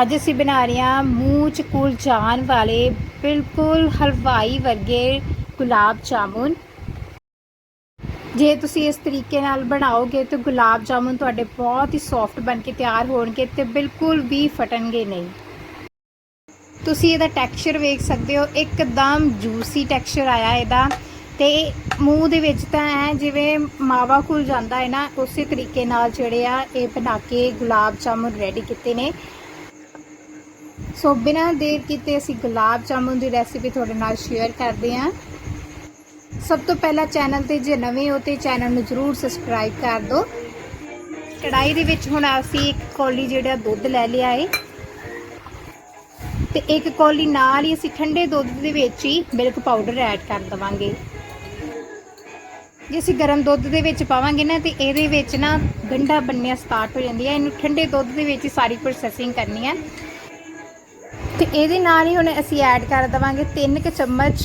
ਅੱਜ ਅਸੀਂ ਬਣਾ ਰਹੇ ਹਾਂ ਮੂੰਹ ਚ ਕੁਲ ਜਾਣ ਵਾਲੇ ਬਿਲਕੁਲ ਹਲਵਾਈ ਵਰਗੇ ਗੁਲਾਬ ਜਾਮੁਨ। ਜੇ ਤੁਸੀਂ ਇਸ ਤਰੀਕੇ ਨਾਲ ਬਣਾਓਗੇ ਤਾਂ ਗੁਲਾਬ ਜਾਮੁਨ ਤੁਹਾਡੇ ਬਹੁਤ ਹੀ ਸੌਫਟ ਬਣ ਕੇ ਤਿਆਰ ਹੋਣਗੇ ਤੇ ਬਿਲਕੁਲ ਵੀ ਫਟਣਗੇ ਨਹੀਂ। ਤੁਸੀਂ ਇਹਦਾ ਟੈਕਸਚਰ ਵੇਖ ਸਕਦੇ ਹੋ, ਇੱਕਦਮ ਜੂਸੀ ਟੈਕਸਚਰ ਆਇਆ ਇਹਦਾ। ਤੇ ਮੂੰਹ ਦੇ ਵਿੱਚ ਤਾਂ ਐ ਜਿਵੇਂ ਮਾਵਾ ਖੁੱਲ ਜਾਂਦਾ ਹੈ ਨਾ, ਉਸੇ ਤਰੀਕੇ ਨਾਲ ਜਿਹੜੇ ਆ ਇਹ ਬਣਾ ਕੇ ਗੁਲਾਬ ਜਾਮੁਨ ਰੈਡੀ ਕੀਤੇ ਨੇ। ਸੋ ਬਿਨਾਂ ਦੇਰ ਕੀਤੇ ਅਸੀਂ ਗੁਲਾਬ ਜਾਮੁਨ ਦੀ ਰੈਸਿਪੀ ਤੁਹਾਡੇ ਨਾਲ ਸ਼ੇਅਰ ਕਰਦੇ ਹਾਂ। ਸਭ ਤੋਂ ਪਹਿਲਾਂ ਚੈਨਲ ਤੇ ਜੇ ਨਵੇਂ ਹੋ ਤੇ ਚੈਨਲ ਨੂੰ ਜਰੂਰ ਸਬਸਕ੍ਰਾਈਬ ਕਰ ਦਿਓ। ਕੜਾਈ ਦੇ ਵਿੱਚ ਹੁਣ ਅਸੀਂ ਇੱਕ ਕੌਲੀ ਜਿਹੜਾ ਦੁੱਧ ਲੈ ਲਿਆ ਏ। ਤੇ ਇੱਕ ਕੌਲੀ ਨਾਲ ਹੀ ਅਸੀਂ ਠੰਡੇ ਦੁੱਧ ਦੇ ਵਿੱਚ ਹੀ ਮਿਲਕ ਪਾਊਡਰ ਐਡ ਕਰ ਦਵਾਂਗੇ। ਜੇ ਅਸੀਂ ਗਰਮ ਦੁੱਧ ਦੇ ਵਿੱਚ ਪਾਵਾਂਗੇ ਨਾ ਤੇ ਇਹਦੇ ਵਿੱਚ ਨਾ ਗੰਢਾ ਬੰਨਿਆ ਸਟਾਰਟ ਹੋ ਜਾਂਦੀ ਹੈ ਇਹਨੂੰ ਠੰਡੇ ਦੁੱਧ ਦੇ ਵਿੱਚ ਹੀ ਸਾਰੀ ਪ੍ਰੋਸੈਸਿੰਗ ਕਰਨੀ ਹੈ ਤੇ ਇਹਦੇ ਨਾਲ ਹੀ ਹੁਣ ਅਸੀਂ ਐਡ ਕਰ ਦਵਾਂਗੇ 3 ਕੁ ਚਮਚ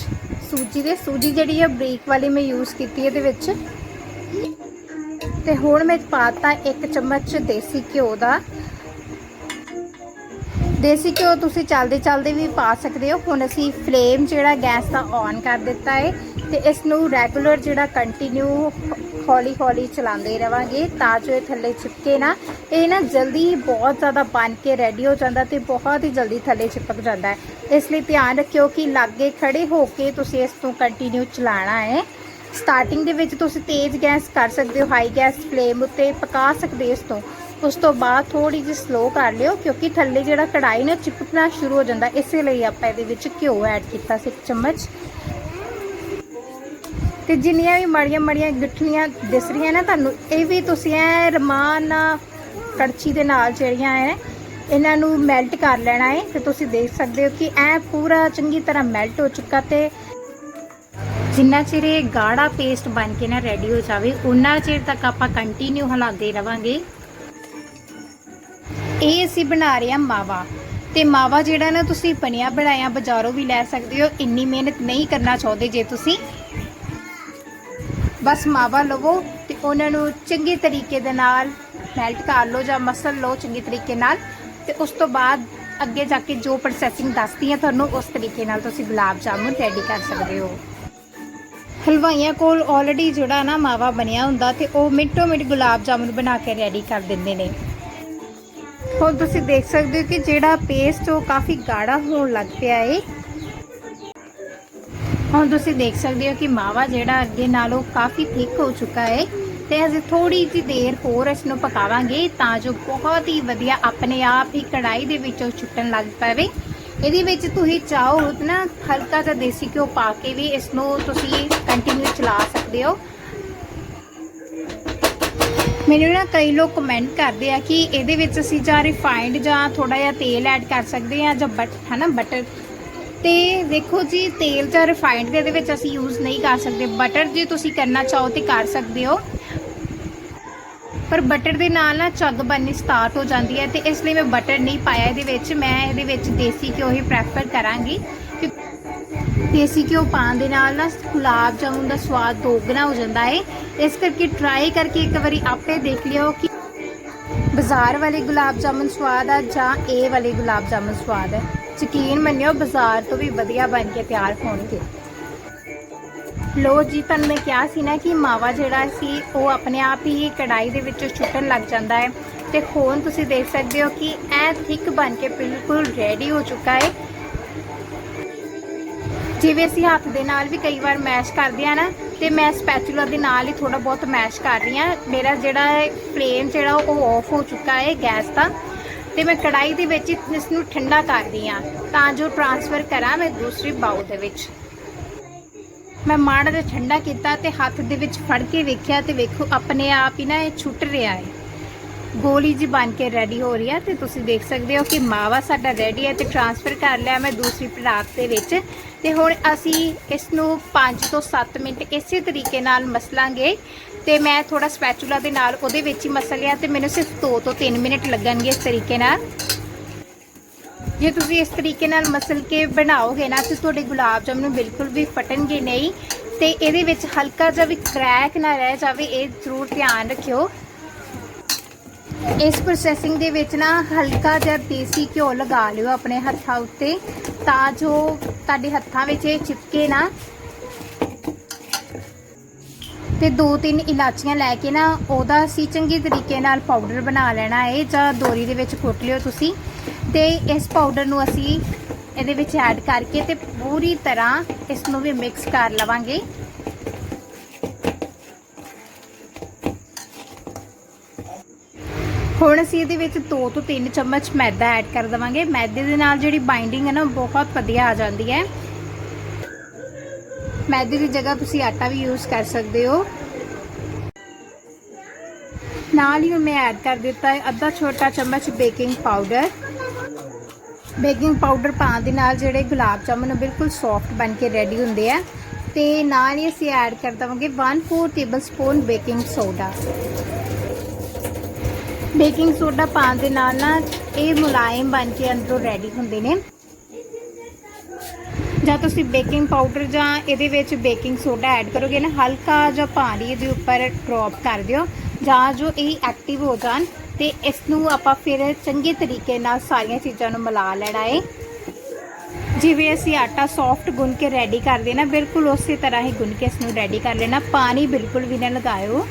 ਸੂਜੀ ਦੇ। ਸੂਜੀ ਜਿਹੜੀ ਹੈ ਬਰੀਕ ਵਾਲੀ ਮੈਂ ਯੂਜ਼ ਕੀਤੀ ਇਹਦੇ ਵਿੱਚ। ਤੇ ਹੁਣ ਮੈਂ ਪਾਤਾ 1 ਚਮਚ ਦੇਸੀ ਘਿਓ ਦਾ। ਦੇਸੀ ਘਿਓ ਤੁਸੀਂ ਚਲਦੇ ਚਲਦੇ ਵੀ ਪਾ ਸਕਦੇ ਹੋ। ਹੁਣ ਅਸੀਂ ਫਲੇਮ ਜਿਹੜਾ ਗੈਸ ਦਾ ਔਨ ਕਰ ਦਿੱਤਾ ਹੈ ਤੇ ਇਸ ਨੂੰ ਰੈਗੂਲਰ ਜਿਹੜਾ ਕੰਟੀਨਿਊ ਹੌਲੀ ਹੌਲੀ ਚਲਾਉਂਦੇ ਰਵਾਂਗੇ, ਤਾਂ ਜੋ ਇਹ ਥੱਲੇ ਚਿਪਕੇ ਨਾ। ਇਹ ਨਾ ਜਲਦੀ ਹੀ ਬਹੁਤ ਜ਼ਿਆਦਾ ਬਣ ਕੇ ਰੈਡੀ ਹੋ ਜਾਂਦਾ ਤੇ ਬਹੁਤ ਹੀ ਜਲਦੀ ਥੱਲੇ ਚਿਪਕ ਜਾਂਦਾ ਹੈ। ਇਸ ਲਈ ਧਿਆਨ ਰੱਖਿਓ ਕਿ ਲਾਗੇ ਖੜੇ ਹੋ ਕੇ ਤੁਸੀਂ ਇਸ ਤੋਂ ਕੰਟੀਨਿਊ ਚਲਾਉਣਾ ਹੈ। ਸਟਾਰਟਿੰਗ ਦੇ ਵਿੱਚ ਤੁਸੀਂ ਤੇਜ਼ ਗੈਸ ਕਰ ਸਕਦੇ ਹੋ ਹਾਈ ਗੈਸ ਫਲੇਮ ਉੱਤੇ ਪਕਾ ਸਕਦੇ ਹੋ ਇਸ ਤੋਂ। ਉਸ ਤੋਂ ਬਾਅਦ ਥੋੜੀ ਜਿਹੀ ਸਲੋ ਕਰ ਲਿਓ, ਕਿਉਂਕਿ ਥੱਲੇ ਜਿਹੜਾ ਕੜਾਈ ਨਾ ਚਿਪਕਣਾ ਸ਼ੁਰੂ ਹੋ ਜਾਂਦਾ, ਇਸੇ ਲਈ ਆਪਾਂ ਇਹਦੇ ਵਿੱਚ ਘਿਓ ਐਡ ਕੀਤਾ ਸੀ ਇੱਕ ਚਮਚ। ਤੇ ਜਿੰਨੀਆਂ ਵੀ ਮੜੀਆਂ ਮੜੀਆਂ ਗਿੱਠੀਆਂ ਦਿਸ ਰਹੀਆਂ ਨਾ ਤੁਹਾਨੂੰ, ਇਹ ਵੀ ਤੁਸੀਂ ਐ ਰਮਾਨ ਨਾਲ ਕੜਛੀ ਦੇ ਨਾਲ ਜਿਹੜੀਆਂ ਐ, ਇਹਨਾਂ ਨੂੰ ਮੈਲਟ ਕਰ ਲੈਣਾ ਹੈ ਤੇ ਤੁਸੀਂ ਦੇਖ ਸਕਦੇ ਹੋ ਕਿ ਐ ਪੂਰਾ ਚੰਗੀ ਤਰ੍ਹਾਂ ਮੈਲਟ ਹੋ ਚੁੱਕਾ ਤੇ ਜਿੰਨਾ ਚਿਰ ਇਹ ਗਾੜਾ ਪੇਸਟ ਬਣ ਕੇ ਨਾ ਰੈਡੀ ਹੋ ਜਾਵੇ ਉਨਾ ਚਿਰ ਤੱਕ ਆਪਾਂ ਕੰਟੀਨਿਊ ਹਿਲਾਉਂਦੇ ਰਵਾਂਗੇ। ਇਹ ਅਸੀਂ ਬਣਾ ਰਹੇ ਹਾਂ ਮਾਵਾ। ਤੇ ਮਾਵਾ ਜਿਹੜਾ ਨਾ ਤੁਸੀਂ ਬਣਿਆ ਬਣਾਇਆ ਬਾਜ਼ਾਰੋਂ ਵੀ ਲੈ ਸਕਦੇ ਹੋ, ਇੰਨੀ ਮਿਹਨਤ ਨਹੀਂ ਕਰਨਾ ਚਾਹੁੰਦੇ ਜੇ ਤੁਸੀਂ। ਬਸ ਮਾਵਾ ਲਵੋ ਤੇ ਉਹਨਾਂ ਨੂੰ ਚੰਗੇ ਤਰੀਕੇ ਦੇ ਨਾਲ ਮੈਲਟ ਕਰ ਲਓ ਜਾਂ ਮਸਲ ਲਓ ਚੰਗੇ ਤਰੀਕੇ ਨਾਲ ਤੇ ਉਸ ਤੋਂ ਬਾਅਦ ਅੱਗੇ ਜਾ ਕੇ ਜੋ ਪ੍ਰੋਸੈਸਿੰਗ ਦੱਸਦੀ ਹੈ ਤੁਹਾਨੂੰ, ਉਸ ਤਰੀਕੇ ਨਾਲ ਤੁਸੀਂ ਗੁਲਾਬ ਜਾਮੁਨ ਰੈਡੀ ਕਰ ਸਕਦੇ ਹੋ। ਹਲਵਾਈਆਂ ਕੋਲ ਆਲਰੇਡੀ ਜਿਹੜਾ ਨਾ ਮਾਵਾ ਬਣਿਆ ਹੁੰਦਾ ਤੇ ਉਹ ਮਿੰਟੋ ਮਿੰਟ ਗੁਲਾਬ ਜਾਮੁਨ ਬਣਾ ਕੇ ਰੈਡੀ ਕਰ ਦਿੰਦੇ ਨੇ। ਹੁਣ ਤੁਸੀਂ ਦੇਖ ਸਕਦੇ ਹੋ ਕਿ ਜਿਹੜਾ ਪੇਸਟ ਉਹ ਕਾਫੀ ਗਾੜਾ ਹੋਣ ਲੱਗ ਪਿਆ ਏ। ਹੁਣ ਤੁਸੀਂ ਦੇਖ ਸਕਦੇ ਹੋ ਕਿ ਮਾਵਾ ਜਿਹੜਾ ਅੱਗੇ ਨਾਲੋਂ ਕਾਫੀ ਥਿਕ ਹੋ ਚੁੱਕਾ ਹੈ ਤੇ ਅਸੀਂ ਥੋੜੀ ਜਿਹੀ ਦੇਰ ਹੋਰ ਇਸ ਨੂੰ ਪਕਾਵਾਂਗੇ ਤਾਂ ਜੋ ਬਹੁਤ ਹੀ ਵਧੀਆ ਆਪਣੇ ਆਪ ਹੀ ਕੜਾਈ ਦੇ ਵਿੱਚੋਂ ਛੁੱਟਣ ਲੱਗ ਪਵੇ। ਇਹਦੇ ਵਿੱਚ ਤੁਸੀਂ ਚਾਹੋ ਨਾ ਹਲਕਾ ਜਿਹਾ ਦੇਸੀ ਘਿਓ ਪਾ ਕੇ ਵੀ ਇਸ ਨੂੰ ਤੁਸੀਂ ਕੰਟੀਨਿਊ ਚਲਾ ਸਕਦੇ ਹੋ। ਮੈਨੂੰ ਨਾ ਕਈ ਲੋਕ ਕਮੈਂਟ ਕਰਦੇ ਆ ਕਿ ਇਹਦੇ ਵਿੱਚ ਅਸੀਂ ਜਾਂ ਰਿਫਾਈਨਡ ਜਾਂ ਥੋੜਾ ਜਿਹਾ ਤੇਲ ਐਡ ਕਰ ਸਕਦੇ ਆ ਜਾਂ ਬਟ ਹਨਾ ਬਟਰ ਤੇ ਦੇਖੋ ਜੀ, ਤੇਲ ਜਾਂ ਰਿਫਾਈਨਡ ਦੇ ਇਹਦੇ ਵਿੱਚ ਅਸੀਂ ਯੂਜ਼ ਨਹੀਂ ਕਰ ਸਕਦੇ। ਬਟਰ ਜੇ ਤੁਸੀਂ ਕਰਨਾ ਚਾਹੋ ਤੇ ਕਰ ਸਕਦੇ ਹੋ। ਪਰ ਬਟਰ ਦੇ ਨਾਲ ਨਾ ਝੱਗ ਬਣਨੀ ਸਟਾਰਟ ਹੋ ਜਾਂਦੀ ਹੈ ਤੇ ਇਸ ਲਈ ਮੈਂ ਬਟਰ ਨਹੀਂ ਪਾਇਆ ਇਹਦੇ ਵਿੱਚ। ਮੈਂ ਇਹਦੇ ਵਿੱਚ ਦੇਸੀ ਘਿਓ ਹੀ ਪ੍ਰੈਫਰ ਕਰਾਂਗੀ। ਕਿਉਂ- ਦੇਸੀ ਘਿਓ ਪਾਉਣ ਦੇ ਨਾਲ ਨਾ ਗੁਲਾਬ ਜਾਮੁਨ ਦਾ ਸਵਾਦ ਦੋਗਣਾ ਹੋ ਜਾਂਦਾ ਹੈ। ਇਸ ਕਰਕੇ ਟਰਾਈ ਕਰਕੇ ਇੱਕ ਵਾਰੀ ਆਪੇ ਦੇਖ ਲਿਓ ਕਿ ਬਾਜ਼ਾਰ ਵਾਲੇ ਗੁਲਾਬ ਜਾਮੁਨ ਸਵਾਦ ਆ ਜਾਂ ਇਹ ਵਾਲੇ ਗੁਲਾਬ ਜਾਮੁਨ ਸਵਾਦ ਹੈ ਯਕੀਨ ਮੰਨਿਓ ਬਾਜ਼ਾਰ ਤੋਂ ਵੀ ਵਧੀਆ ਬਣ ਕੇ ਤਿਆਰ ਹੋਣਗੇ। ਲੋ ਜੀ, ਤੁਹਾਨੂੰ ਮੈਂ ਕਿਹਾ ਸੀ ਨਾ ਕਿ ਮਾਵਾ ਜਿਹੜਾ ਸੀ, ਉਹ ਆਪਣੇ ਆਪ ਹੀ ਕੜਾਈ ਦੇ ਵਿੱਚੋਂ ਛੁੱਟਣ ਲੱਗ ਜਾਂਦਾ ਹੈ। ਤੇ ਹੁਣ ਤੁਸੀਂ ਦੇਖ ਸਕਦੇ ਹੋ ਕਿ ਐ ਥਿਕ ਬਣ ਕੇ ਬਿਲਕੁਲ ਰੈਡੀ ਹੋ ਚੁੱਕਾ ਹੈ। ਜਿਵੇਂ ਅਸੀਂ ਹੱਥ ਦੇ ਨਾਲ ਵੀ ਕਈ ਵਾਰ ਮੈਸ਼ ਕਰਦੇ ਆ ਨਾ, ਤੇ ਮੈਂ ਸਪੈਚੂਲਾ ਦੇ ਨਾਲ ਹੀ ਥੋੜਾ ਬਹੁਤ ਮੈਸ਼ ਕਰ ਰਹੀ ਆ ਮੇਰਾ ਜਿਹੜਾ ਫਲੇਮ ਜਿਹੜਾ, ਉਹ ਆਫ ਹੋ ਚੁੱਕਾ ਹੈ ਗੈਸ ਦਾ। ਤੇ ਮੈਂ ਕੜਾਈ ਦੇ ਵਿੱਚ ਇਸ ਨੂੰ ਠੰਡਾ ਕਰ ਰਹੀ ਆ ਤਾਂ ਜੋ ਟ੍ਰਾਂਸਫਰ ਕਰਾਂ ਮੈਂ ਦੂਸਰੀ ਬਾਉਲ ਦੇ ਵਿੱਚ। ਮੈਂ ਮਾੜਾ ਜਿਹਾ ਠੰਡਾ ਕੀਤਾ ਤੇ ਹੱਥ ਦੇ ਵਿੱਚ ਫੜ ਕੇ ਵੇਖਿਆ ਤੇ ਵੇਖੋ ਆਪਣੇ ਆਪ ਹੀ ਨਾ ਇਹ ਛੁੱਟ ਰਿਹਾ ਹੈ। ਗੋਲੀ ਜੀ ਬਣ ਕੇ ਰੈਡੀ ਹੋ ਰਹੀ ਹੈ ਤੇ ਤੁਸੀਂ ਦੇਖ ਸਕਦੇ ਹੋ ਕਿ ਮਾਵਾ ਸਾਡਾ ਰੈਡੀ ਹੈ ਤੇ ਟ੍ਰਾਂਸਫਰ ਕਰ ਲਿਆ ਮੈਂ ਦੂਸਰੀ ਪਰਾਤ ਦੇ ਵਿੱਚ। ਤੇ ਹੁਣ ਅਸੀਂ ਇਸ ਨੂੰ 5 ਤੋਂ 7 ਮਿੰਟ ਇਸੇ ਤਰੀਕੇ ਨਾਲ ਮਸਲਾਂਗੇ। ਤੇ ਮੈਂ ਥੋੜਾ ਸਪੈਚੂਲਾ ਦੇ ਨਾਲ ਉਹਦੇ ਵਿੱਚ ਹੀ ਮਸਲ ਲਿਆ ਤੇ ਮੈਨੂੰ ਸਿਰਫ 2 ਤੋਂ 3 ਮਿੰਟ ਲੱਗਣਗੇ ਇਸ ਤਰੀਕੇ ਨਾਲ। ਜੇ ਤੁਸੀਂ ਇਸ ਤਰੀਕੇ ਨਾਲ ਮਸਲ ਕੇ ਬਣਾਓਗੇ ਨਾ, ਤੇ ਤੁਹਾਡੇ ਗੁਲਾਬ ਜਾਮੁਨ ਬਿਲਕੁਲ ਵੀ ਫਟਣਗੇ ਨਹੀਂ ਤੇ ਇਹਦੇ ਵਿੱਚ ਹਲਕਾ ਜਿਹਾ ਵੀ ਕ੍ਰੈਕ ਨਾ ਰਹਿ ਜਾਵੇ, ਇਹ ਜ਼ਰੂਰ ਧਿਆਨ ਰੱਖਿਓ। ਇਸ ਪ੍ਰੋਸੈਸਿੰਗ ਦੇ ਵਿੱਚ ਨਾ ਹਲਕਾ ਜਿਹਾ ਦੇਸੀ ਘਿਓ ਲਗਾ ਲਿਓ ਆਪਣੇ ਹੱਥਾਂ ਉੱਤੇ, ਤਾਂ ਜੋ ਤੁਹਾਡੇ ਹੱਥਾਂ ਵਿੱਚ ਇਹ ਚਿਪਕੇ ਨਾ। ਤੇ ਦੋ ਤਿੰਨ ਇਲਾਚੀਆਂ ਲੈ ਕੇ ਨਾ ਉਹਦਾ ਅਸੀਂ ਚੰਗੀ ਤਰੀਕੇ ਨਾਲ ਪਾਊਡਰ ਬਣਾ ਲੈਣਾ ਹੈ ਜਾਂ ਦੋਰੀ ਦੇ ਵਿੱਚ ਕੁੱਟ ਲਿਓ ਤੁਸੀਂ। ਤੇ ਇਸ ਪਾਊਡਰ ਨੂੰ ਅਸੀਂ ਇਹਦੇ ਵਿੱਚ ਐਡ ਕਰਕੇ ਤੇ ਪੂਰੀ ਤਰ੍ਹਾਂ ਇਸ ਨੂੰ ਵੀ ਮਿਕਸ ਕਰ ਲਵਾਂਗੇ। ਹੁਣ ਅਸੀਂ ਇਹਦੇ ਵਿੱਚ 2 ਤੋਂ 3 ਚਮਚ ਮੈਦਾ ਐਡ ਕਰ ਦਵਾਂਗੇ। ਮੈਦੇ ਦੇ ਨਾਲ ਜਿਹੜੀ ਬਾਈਂਡਿੰਗ ਹੈ ਨਾ ਬਹੁਤ ਵਧੀਆ ਆ ਜਾਂਦੀ ਹੈ। ਮੈਦੇ ਦੀ ਜਗ੍ਹਾ ਤੁਸੀਂ ਆਟਾ ਵੀ ਯੂਜ਼ ਕਰ ਸਕਦੇ ਹੋ। ਨਾਲ ਹੀ ਮੈਂ ਐਡ ਕਰ ਦਿੱਤਾ ਹੈ ਅੱਧਾ ਛੋਟਾ ਚਮਚ ਬੇਕਿੰਗ ਪਾਊਡਰ ਬੇਕਿੰਗ ਪਾਊਡਰ ਪਾਉਣ ਦੇ ਨਾਲ ਜਿਹੜੇ ਗੁਲਾਬ ਜਾਮੁਨ ਬਿਲਕੁਲ ਸੌਫਟ ਬਣ ਕੇ ਰੈਡੀ ਹੁੰਦੇ ਆ। ਤੇ ਨਾਲ ਹੀ ਅਸੀਂ ਐਡ ਕਰ ਦਵਾਂਗੇ 1/4 tablespoon baking soda baking soda ਪਾਉਣ ਦੇ ਨਾਲ ਨਾ ਇਹ ਮੁਲਾਇਮ ਬਣ ਕੇ ਅੰਦਰੋਂ ਰੈਡੀ ਹੁੰਦੇ ਨੇ। ਜਾਂ ਤੁਸੀਂ ਬੇਕਿੰਗ ਪਾਊਡਰ ਜਾਂ ਇਹਦੇ ਵਿੱਚ ਬੇਕਿੰਗ ਸੋਡਾ ਐਡ ਕਰੋਗੇ ਨਾ, ਹਲਕਾ ਜਿਹਾ ਪਾਣੀ ਇਹਦੇ ਉੱਪਰ ਡ੍ਰੌਪ ਕਰ ਦਿਓ, ਜਾਂ ਜੋ ਇਹ ਐਕਟਿਵ ਹੋ ਜਾਣ ਤੇ ਇਸ ਨੂੰ ਆਪਾਂ ਫਿਰ ਚੰਗੇ ਤਰੀਕੇ ਨਾਲ ਸਾਰੀਆਂ ਚੀਜ਼ਾਂ ਨੂੰ ਮਿਲਾ ਲੈਣਾ ਹੈ ਜਿਵੇਂ ਅਸੀਂ ਆਟਾ ਸੌਫਟ ਗੁੰਨ ਕੇ ਰੈਡੀ ਕਰਦੇ ਨਾ, ਬਿਲਕੁਲ ਉਸੇ ਤਰ੍ਹਾਂ ਹੀ ਗੁੰਨ ਕੇ ਇਸ ਨੂੰ ਰੈਡੀ ਕਰ ਲੈਣਾ। ਪਾਣੀ ਬਿਲਕੁਲ ਵੀ ਨਾ ਲਗਾਇਓ।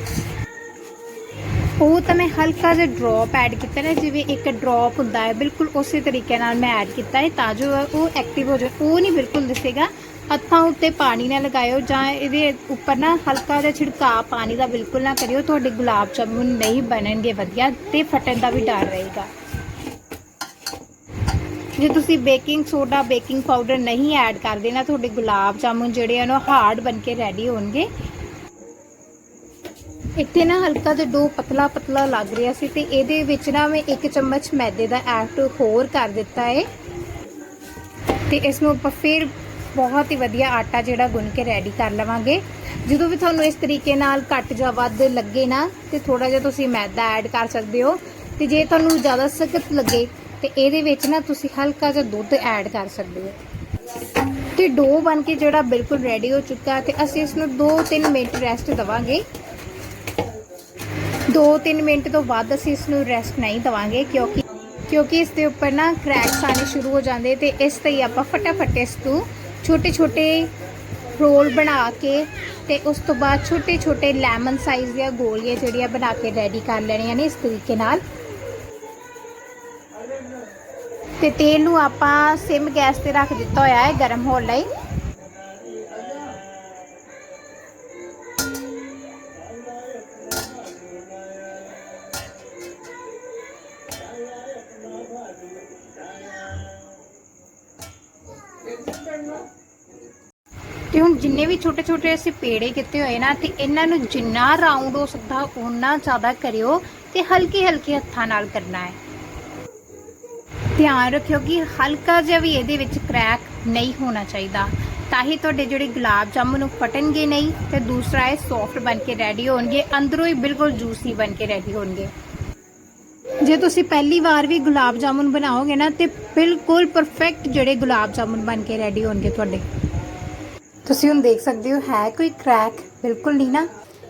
ਉਹ ਤਾਂ ਮੈਂ ਹਲਕਾ ਜਿਹਾ ਡ੍ਰੌਪ ਐਡ ਕੀਤਾ ਨਾ, ਜਿਵੇਂ ਇੱਕ ਡ੍ਰੌਪ ਹੁੰਦਾ ਹੈ, ਬਿਲਕੁਲ ਉਸੇ ਤਰੀਕੇ ਨਾਲ ਮੈਂ ਐਡ ਕੀਤਾ ਹੈ, ਤਾਂ ਜੋ ਉਹ ਐਕਟਿਵ ਹੋ ਜਾਵੇ ਉਹ ਨਹੀਂ ਬਿਲਕੁਲ ਦਿਸੇਗਾ। ਹੱਥਾਂ ਉੱਤੇ ਪਾਣੀ ਨਾ ਲਗਾਇਓ, ਜਾਂ ਇਹਦੇ ਉੱਪਰ ਨਾ ਹਲਕਾ ਜਿਹਾ ਛਿੜਕਾਅ ਪਾਣੀ ਦਾ ਬਿਲਕੁਲ ਨਾ ਕਰਿਓ, ਤੁਹਾਡੇ ਗੁਲਾਬ ਜਾਮੁਨ ਨਹੀਂ ਬਣਨਗੇ ਵਧੀਆ ਤੇ ਫਟਣ ਦਾ ਵੀ ਡਰ ਰਹੇਗਾ। ਜੇ ਤੁਸੀਂ ਬੇਕਿੰਗ ਸੋਡਾ ਬੇਕਿੰਗ ਪਾਊਡਰ ਨਹੀਂ ਐਡ ਕਰਦੇ ਨਾ, ਤੁਹਾਡੇ ਗੁਲਾਬ ਜਾਮੁਨ ਜਿਹੜੇ ਹਨ, ਉਹ ਹਾਰਡ ਬਣ ਕੇ ਰੈਡੀ ਹੋਣਗੇ। ਇੱਥੇ ਨਾ ਹਲਕਾ ਜਿਹਾ ਡੋ ਪਤਲਾ ਪਤਲਾ ਲੱਗ ਰਿਹਾ ਸੀ ਤੇ ਇਹਦੇ ਵਿੱਚ ਨਾ ਮੈਂ ਇੱਕ ਚਮਚ ਮੈਦੇ ਦਾ ਐਡ ਹੋਰ ਕਰ ਦਿੱਤਾ ਹੈ ਤੇ ਇਸ ਨੂੰ ਆਪਾਂ ਫਿਰ ਬਹੁਤ ਹੀ ਵਧੀਆ ਆਟਾ ਜਿਹੜਾ ਗੁੰਨ ਕੇ ਰੈਡੀ ਕਰ ਲਵਾਂਗੇ। ਜਦੋਂ ਵੀ ਤੁਹਾਨੂੰ ਇਸ ਤਰੀਕੇ ਨਾਲ ਘੱਟ ਜਾਂ ਵੱਧ ਲੱਗੇ ਨਾ ਤੇ ਥੋੜਾ ਜਿਹਾ ਤੁਸੀਂ ਮੈਦਾ ਐਡ ਕਰ ਸਕਦੇ ਹੋ। ਤੇ ਜੇ ਤੁਹਾਨੂੰ ਜ਼ਿਆਦਾ ਸਖਤ ਲੱਗੇ ਤੇ ਇਹਦੇ ਵਿੱਚ ਨਾ ਤੁਸੀਂ ਹਲਕਾ ਜਿਹਾ ਦੁੱਧ ਐਡ ਕਰ ਸਕਦੇ ਹੋ। ਤੇ ਡੋ ਬਣ ਕੇ ਜਿਹੜਾ ਬਿਲਕੁਲ ਰੈਡੀ ਹੋ ਚੁੱਕਾ ਤੇ ਅਸੀਂ ਇਸ ਨੂੰ 2-3 ਮਿੰਟ ਰੈਸਟ ਦਵਾਂਗੇ। 2-3 ਮਿੰਟ ਤੋਂ ਬਾਅਦ ਅਸੀਂ ਇਸ ਨੂੰ ਰੈਸਟ ਨਹੀਂ ਦਵਾਂਗੇ ਕਿਉਂਕਿ ਕਿਉਂਕਿ ਇਸ ਦੇ ਉੱਪਰ ਨਾ ਕ੍ਰੈਕਸ ਆਣੇ ਸ਼ੁਰੂ ਹੋ ਜਾਂਦੇ ਤੇ ਇਸ ਤੇ ਆਪਾਂ ਫਟਾਫਟ ਇਸ ਤੋਂ ਛੋਟੇ ਛੋਟੇ ਰੋਲ ਬਣਾ ਕੇ ਤੇ ਉਸ ਤੋਂ ਬਾਅਦ ਛੋਟੇ ਛੋਟੇ ਲੈਮਨ ਸਾਈਜ਼ ਦੀਆਂ ਗੋਲੀਆਂ ਜਿਹੜੀਆਂ ਬਣਾ ਕੇ ਰੈਡੀ ਕਰ ਲੈਣੀਆਂ ਨੇ ਇਸ ਤਰੀਕੇ ਨਾਲ। ਤੇ ਤੇਲ ਨੂੰ ਆਪਾਂ ਸਿਮ ਗੈਸ ਤੇ ਰੱਖ ਦਿੱਤਾ ਹੋਇਆ ਹੈ ਗਰਮ ਹੋਣ ਲਈ। ਤੇ ਹੁਣ ਜਿੰਨੇ ਵੀ ਛੋਟੇ ਛੋਟੇ ਅਸੀਂ ਪੇੜੇ ਕੀਤੇ ਹੋਏ ਨਾ, ਤੇ ਇਹਨਾਂ ਨੂੰ ਜਿੰਨਾ ਰਾਉਂਡ ਹੋ ਸਕਦਾ, ਓਨਾ ਜ਼ਿਆਦਾ ਕਰਿਓ ਤੇ ਹਲਕੇ ਹਲਕੇ ਹੱਥਾਂ ਨਾਲ ਕਰਨਾ ਹੈ। ਧਿਆਨ ਰੱਖਿਓ ਕਿ ਹਲਕਾ ਜਿਹਾ ਵੀ ਇਹਦੇ ਵਿੱਚ ਕ੍ਰੈਕ ਨਹੀਂ ਹੋਣਾ ਚਾਹੀਦਾ। ਤਾਂ ਹੀ ਤੁਹਾਡੇ ਜਿਹੜੇ ਗੁਲਾਬ ਜਾਮੁਨ ਉਹ ਫਟਣਗੇ ਨਹੀਂ ਤੇ ਦੂਸਰਾ ਇਹ ਸੌਫਟ ਬਣ ਕੇ ਰੈਡੀ ਹੋਣਗੇ, ਅੰਦਰੋਂ ਹੀ ਬਿਲਕੁਲ ਜੂਸੀ ਬਣ ਕੇ ਰੈਡੀ ਹੋਣਗੇ। ਜੇ ਤੁਸੀਂ ਪਹਿਲੀ ਵਾਰ ਵੀ ਗੁਲਾਬ ਜਾਮੁਨ ਬਣਾਓਗੇ ਨਾ, ਤੇ ਬਿਲਕੁਲ ਪਰਫੈਕਟ ਜਿਹੜੇ ਗੁਲਾਬ ਜਾਮੁਨ ਬਣ ਕੇ ਰੈਡੀ ਹੋਣਗੇ ਤੁਹਾਡੇ। ਤੁਸੀਂ ਹੁਣ ਦੇਖ ਸਕਦੇ ਹੋ, ਹੈ ਕੋਈ ਕ੍ਰੈਕ ਬਿਲਕੁਲ ਨਹੀਂ ਨਾ।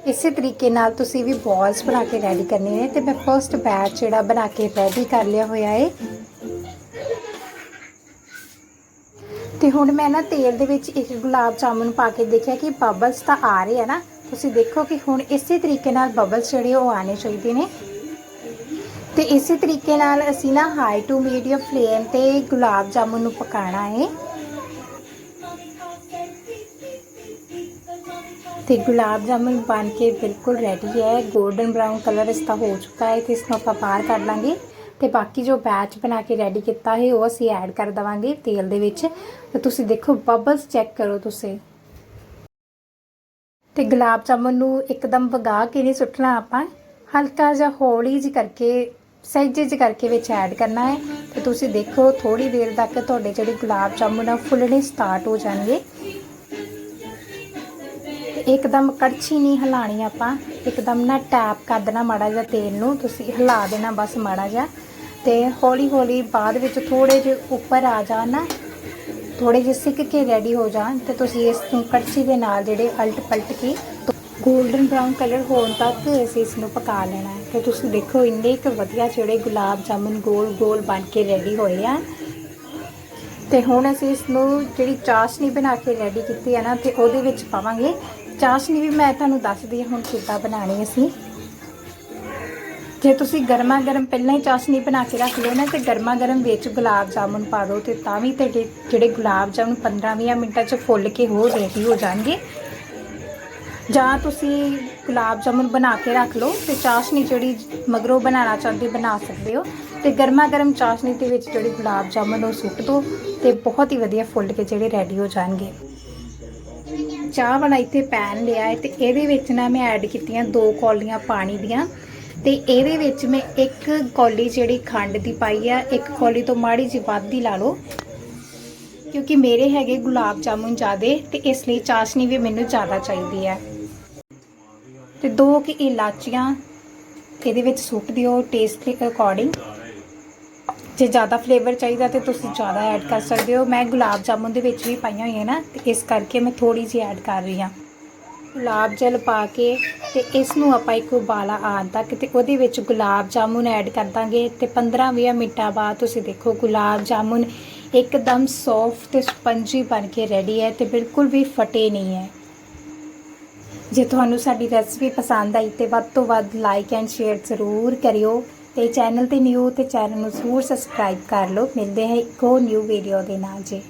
ਇਸੇ ਤਰੀਕੇ ਨਾਲ ਤੁਸੀਂ ਵੀ ਬਾਲਸ ਬਣਾ ਕੇ ਰੈਡੀ ਕਰਨੇ ਨੇ ਤੇ ਮੈਂ ਫਰਸਟ ਬੈਚ ਜਿਹੜਾ ਬਣਾ ਕੇ ਰੈਡੀ ਕਰ ਲਿਆ ਹੋਇਆ ਹੈ ਤੇ ਹੁਣ ਮੈਂ ਨਾ ਤੇਲ ਦੇ ਵਿੱਚ ਇੱਕ ਗੁਲਾਬ ਜਾਮੁਨ ਪਾ ਕੇ ਦੇਖਿਆ ਕਿ ਬਬਲਸ ਤਾਂ ਆ ਰਹੇ ਆ ਨਾ। ਤੁਸੀਂ ਦੇਖੋ ਕਿ ਹੁਣ ਇਸੇ ਤਰੀਕੇ ਨਾਲ ਬਬਲਸ ਜਿਹੜੇ ਉਹ ਆਣੇ ਚਾਹੀਦੇ ਨੇ। ਤੇ ਇਸੇ ਤਰੀਕੇ ਨਾਲ ਅਸੀਂ ਨਾ ਹਾਈ ਟੂ ਮੀਡੀਅਮ ਫਲੇਮ ਤੇ ਗੁਲਾਬ ਜਾਮੁਨ ਨੂੰ ਪਕਾਣਾ ਏ। ਤੇ ਗੁਲਾਬ ਜਾਮੁਨ ਬਣ ਕੇ ਬਿਲਕੁਲ ਰੈਡੀ ਹੈ। 골ਡਨ ਬ੍ਰਾਊਨ ਕਲਰ ਇਸ ਦਾ ਹੋ ਚੁੱਕਾ ਹੈ ਤੇ ਇਸ ਨੂੰ ਆਪਾਂ ਬਾਹਰ ਕੱਢ ਲਾਂਗੇ ਤੇ ਬਾਕੀ ਜੋ ਬੈਚ ਬਣਾ ਕੇ ਰੈਡੀ ਕੀਤਾ ਹੈ, ਉਹ ਅਸੀਂ ਐਡ ਕਰ ਦਵਾਂਗੇ ਤੇਲ ਦੇ ਵਿੱਚ। ਤੇ ਤੁਸੀਂ ਦੇਖੋ ਬਬਲਸ ਚੈੱਕ ਕਰੋ ਤੁਸੀਂ। ਤੇ ਗੁਲਾਬ ਜਾਮੁਨ ਨੂੰ ਇੱਕਦਮ ਵਗਾ ਕੇ ਨਹੀਂ ਸੁੱਟਣਾ ਆਪਾਂ। ਹਲਕਾ ਜਿਹਾ ਹੌਲੀ ਜਿਹਾ ਕਰਕੇ, ਸਹਿਜੇ ਜਿਹੇ ਕਰਕੇ ਵਿੱਚ ਐਡ ਕਰਨਾ ਹੈ। ਤੇ ਤੁਸੀਂ ਦੇਖੋ ਥੋੜੀ ਦੇਰ ਤੱਕ ਤੁਹਾਡੇ ਜਿਹੜੇ ਗੁਲਾਬ ਜਾਮੁਨ ਆ, ਫੁੱਲਣੇ ਸਟਾਰਟ ਹੋ ਜਾਣਗੇ। ਇੱਕਦਮ ਕੜਛੀ ਨਹੀਂ ਹਿਲਾਣੀ ਆਪਾਂ। ਇੱਕਦਮ ਨਾ ਟੈਪ ਕਰ ਦੇਣਾ ਮਾੜਾ ਜਿਹਾ ਤੇਲ ਨੂੰ। ਤੁਸੀਂ ਹਿਲਾ ਦੇਣਾ ਬਸ ਮਾੜਾ ਜਿਹਾ। ਤੇ ਹੌਲੀ ਹੌਲੀ ਬਾਅਦ ਵਿੱਚ ਥੋੜੇ ਜਿਹੇ ਉੱਪਰ ਆ ਜਾਣ ਨਾ। ਥੋੜੇ ਜਿਹੇ ਸਿੱਕ ਕੇ ਰੈਡੀ ਹੋ ਜਾਣ। ਤੇ ਤੁਸੀਂ ਇਸ ਨੂੰ ਕੜਛੀ ਦੇ ਨਾਲ ਜਿਹੜੇ ਅਲਟ ਪਲਟ ਕੇ, ਗੋਲਡਨ ਬ੍ਰਾਊਨ ਕਲਰ ਹੋਣ ਤੱਕ ਅਸੀਂ ਇਸ ਨੂੰ ਪਕਾ ਲੈਣਾ ਹੈ। ਤੇ ਤੁਸੀਂ ਦੇਖੋ ਇੰਨੇ ਕੁ ਵਧੀਆ ਜਿਹੜੇ ਗੁਲਾਬ ਜਾਮੁਨ ਗੋਲ ਗੋਲ ਬਣ ਕੇ ਰੈਡੀ ਹੋਏ ਆ। ਤੇ ਹੁਣ ਅਸੀਂ ਇਸ ਨੂੰ ਜਿਹੜੀ ਚਾਸ਼ਨੀ ਬਣਾ ਕੇ ਰੈਡੀ ਕੀਤੀ ਹੈ ਨਾ, ਤੇ ਉਹਦੇ ਵਿੱਚ ਪਾਵਾਂਗੇ ਚਾਸ਼ਨੀ ਵੀ ਮੈਂ ਤੁਹਾਨੂੰ ਦੱਸਦੀ ਹਾਂ, ਹੁਣ ਕਿੱਦਾਂ ਬਣਾਣੀ ਅਸੀਂ ਜੇ ਤੁਸੀਂ ਗਰਮਾ ਗਰਮ ਪਹਿਲਾਂ ਹੀ ਚਾਸ਼ਨੀ ਬਣਾ ਕੇ ਰੱਖ ਲਿਓ ਨਾ, ਤੇ ਗਰਮਾ ਗਰਮ ਵਿੱਚ ਗੁਲਾਬ ਜਾਮੁਨ ਪਾ ਦਿਓ, ਤੇ ਤਾਂ ਵੀ ਤੁਹਾਡੇ ਜਿਹੜੇ ਗੁਲਾਬ ਜਾਮੁਨ 15-20 ਮਿੰਟਾਂ 'ਚ ਫੁੱਲ ਕੇ ਹੋ ਰੈਡੀ ਹੋ ਜਾਣਗੇ। ਜਾਂ ਤੁਸੀਂ ਗੁਲਾਬ ਜਾਮੁਨ ਬਣਾ ਕੇ ਰੱਖ ਲਓ, ਤੇ ਚਾਸ਼ਨੀ ਜਿਹੜੀ ਮਗਰੋਂ ਬਣਾਉਣਾ ਚਾਹੁੰਦੇ ਬਣਾ ਸਕਦੇ ਹੋ। ਤੇ ਗਰਮਾ ਗਰਮ ਚਾਸ਼ਨੀ ਦੇ ਵਿੱਚ ਜਿਹੜੀ ਗੁਲਾਬ ਜਾਮੁਨ ਉਹ ਸੁੱਟ ਦਿਓ, ਤੇ ਬਹੁਤ ਹੀ ਵਧੀਆ ਫੁੱਲ ਕੇ ਜਿਹੜੇ ਰੈਡੀ ਹੋ ਜਾਣਗੇ। ਚਾਹ ਵਾਲਾ ਇੱਥੇ ਪੈਨ ਲਿਆ ਹੈ ਤੇ ਇਹਦੇ ਵਿੱਚ ਨਾ ਮੈਂ ਐਡ ਕੀਤੀਆਂ ਦੋ ਕੌਲੀਆਂ ਪਾਣੀ ਦੀਆਂ। ਤੇ ਇਹਦੇ ਵਿੱਚ ਮੈਂ ਇੱਕ ਕੌਲੀ ਜਿਹੜੀ ਖੰਡ ਦੀ ਪਾਈ ਆ, ਇੱਕ ਕੌਲੀ ਤੋਂ ਮਾੜੀ ਜਿਹੀ ਵੱਧ ਦੀ ਲਾ ਲਓ। ਕਿਉਂਕਿ ਮੇਰੇ ਹੈਗੇ ਗੁਲਾਬ ਜਾਮੁਨ ਜ਼ਿਆਦੇ ਤੇ ਇਸ ਲਈ ਚਾਸ਼ਨੀ ਵੀ ਮੈਨੂੰ ਜ਼ਿਆਦਾ ਚਾਹੀਦੀ ਹੈ। ਤੇ ਦੋ ਕਿ ਇਲਾਚੀਆਂ, ਇਹਦੇ ਵਿੱਚ ਸੁੱਟ ਦਿਓ ਟੇਸਟ ਦੇ ਅਕੋਰਡਿੰਗ ਜੇ ਜ਼ਿਆਦਾ ਫਲੇਵਰ ਚਾਹੀਦਾ ਤੇ ਤੁਸੀਂ ਜ਼ਿਆਦਾ ਐਡ ਕਰ ਸਕਦੇ ਹੋ। ਮੈਂ ਗੁਲਾਬ ਜਾਮੁਨ ਦੇ ਵਿੱਚ ਵੀ ਪਾਈਆਂ ਹੋਈਆਂ ਨਾ, ਤੇ ਇਸ ਕਰਕੇ ਮੈਂ ਥੋੜੀ ਜਿਹੀ ਐਡ ਕਰ ਰਹੀ ਹਾਂ। ਗੁਲਾਬ ਜਲ ਪਾ ਕੇ ਤੇ ਇਸ ਨੂੰ ਆਪਾਂ ਇੱਕ ਉਬਾਲਾ ਆਉਣ ਤੱਕ ਤੇ ਉਹਦੇ ਵਿੱਚ ਗੁਲਾਬ ਜਾਮੁਨ ਐਡ ਕਰ ਦਾਂਗੇ ਤੇ 15-20 ਮਿੰਟਾਂ ਬਾਅਦ ਤੁਸੀਂ ਦੇਖੋ ਗੁਲਾਬ ਜਾਮੁਨ ਇੱਕਦਮ ਸੌਫਟ ਤੇ ਸਪੰਜੀ ਬਣ ਕੇ ਰੈਡੀ ਹੈ ਤੇ ਬਿਲਕੁਲ ਵੀ ਫਟੇ ਨਹੀਂ ਹੈ। ਜੇ ਤੁਹਾਨੂੰ ਸਾਡੀ ਰੈਸਪੀ ਪਸੰਦ ਆਈ ਤੇ ਵੱਧ ਤੋਂ ਵੱਧ ਲਾਈਕ ਐਂਡ ਸ਼ੇਅਰ ਜ਼ਰੂਰ ਕਰਿਓ। ਤੇ ਚੈਨਲ ਤੇ ਨਿਊ ਤੇ ਚੈਨਲ ਨੂੰ ਜ਼ਰੂਰ ਸਬਸਕ੍ਰਾਈਬ ਕਰ ਲਓ। ਮਿਲਦੇ ਹਾਂ ਇੱਕ ਹੋਰ ਨਿਊ ਵੀਡੀਓ ਦੇ ਨਾਲ ਜੀ।